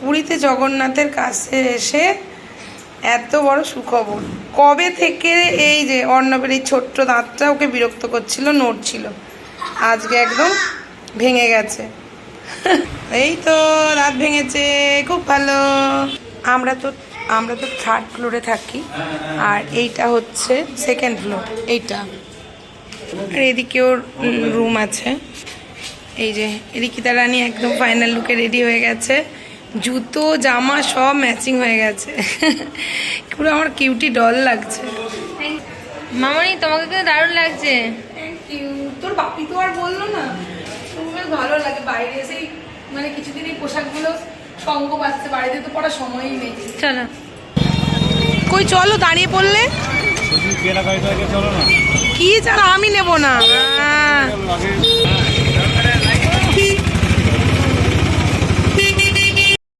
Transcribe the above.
পুরীতে জগন্নাথের কাছে এসে এত বড় সুখবর। কবে থেকে এই যে অর্ণবের এই ছোট্ট দাঁতটা ওকে বিরক্ত করছিল, নড়ছিল, আজকে একদম ভেঙে গেছে। এই তো দাঁত ভেঙেছে, খুব ভালো। আমরা তো আমরা তো থার্ড ফ্লোরে থাকি, আর এইটা হচ্ছে সেকেন্ড ফ্লোর এইটা। আর এদিকে ওর রুম আছে। এই যে রিকিতা রানী একদম ফাইনাল লুকে রেডি হয়ে গেছে। জুতো জামা সব ম্যাচিং হয়ে গেছে। পুরো আমার কিউটি ডল লাগছে। মামনি তোমাকে কিন্তু দারুণ লাগছে। তোর বাপি তো আর বলল না। খুব বেশ ভালো লাগে বাইরে এসেই মানে কিছুদিন এই পোশাকগুলো সঙ্গ পাচ্ছে বাড়িতে তো পড়ার সময়ই নেই। চলো। কই চলো দাঁড়িয়ে পড়লে? কি ছাড়া আমি নেব না? আগে